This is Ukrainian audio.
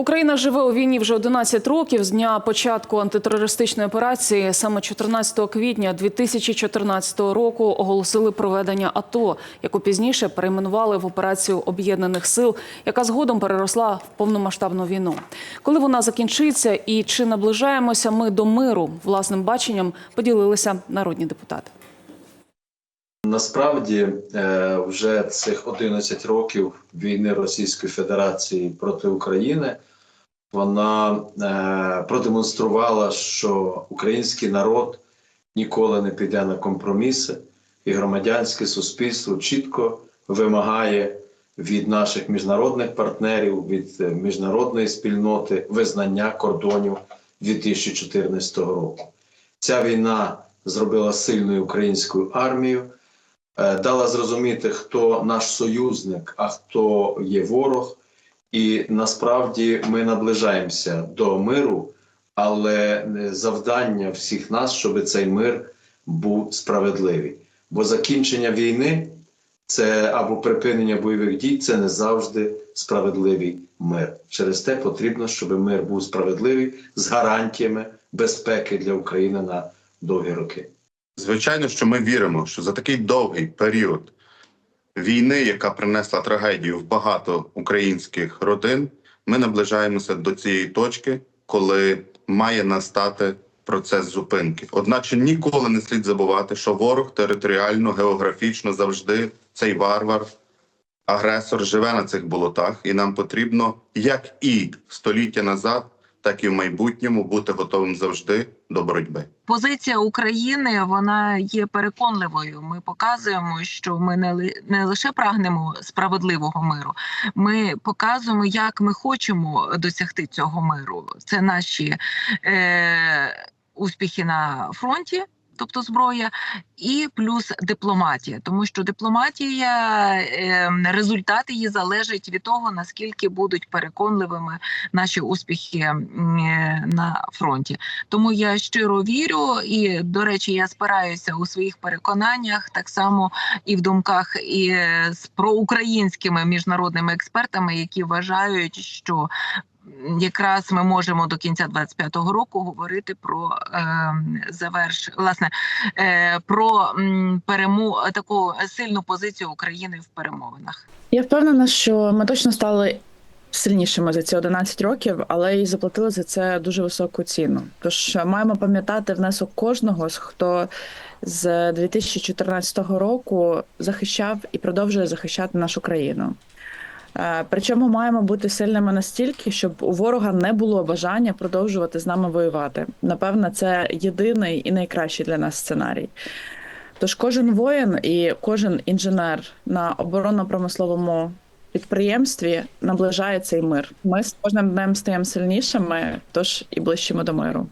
Україна живе у війні вже 11 років з дня початку антитерористичної операції. Саме 14 квітня 2014 року оголосили проведення АТО, яку пізніше перейменували в операцію об'єднаних сил, яка згодом переросла в повномасштабну війну. Коли вона закінчиться і чи наближаємося ми до миру, власним баченням поділилися народні депутати. Насправді е, вже цих 11 років війни Російської Федерації проти України вона е, продемонструвала, що український народ ніколи не піде на компроміси, і громадянське суспільство чітко вимагає від наших міжнародних партнерів, від міжнародної спільноти визнання кордонів 2014 року. Ця війна зробила сильною українську армію дала зрозуміти, хто наш союзник, а хто є ворог. І насправді ми наближаємося до миру, але е, завдання всіх нас, щоб цей мир був справедливий. Бо закінчення війни це або припинення бойових дій це не завжди справедливий мир. Через те потрібно, щоб мир був справедливий з гарантіями безпеки для України на довгі роки. Звичайно, що ми віримо, що за такий довгий період війни, яка принесла трагедію в багато українських родин, ми наближаємося до цієї точки, коли має настати процес зупинки. Одначе ніколи не слід забувати, що ворог територіально, географічно завжди цей варвар, агресор живе на цих болотах, і нам потрібно, як і століття назад, так і в майбутньому бути готовим завжди до боротьби. Позиція України вона є переконливою. Ми показуємо, що ми не ли- не лише прагнемо справедливого миру. Ми показуємо, як ми хочемо досягти цього миру. Це наші е, успіхи на фронті. Тобто зброя, і плюс дипломатія, тому що дипломатія е, результат її залежить від того наскільки будуть переконливими наші успіхи е, на фронті. Тому я щиро вірю, і до речі, я спираюся у своїх переконаннях так само і в думках і з проукраїнськими міжнародними експертами, які вважають, що якраз ми можемо до кінця 25-го року говорити про е, заверш власне е, про перему таку сильну позицію України в перемовинах. Я впевнена, що ми точно стали сильнішими за ці 11 років, але й заплатили за це дуже високу ціну. Тож маємо пам'ятати внесок кожного, з хто з 2014 року захищав і продовжує захищати нашу країну. Е, Причому маємо бути сильними настільки, щоб у ворога не було бажання продовжувати з нами воювати. Напевно, це єдиний і найкращий для нас сценарій. Тож кожен воїн і кожен інженер на оборонно-промисловому підприємстві наближає цей мир. Ми з кожним днем стаємо сильнішими, тож і ближчими до миру.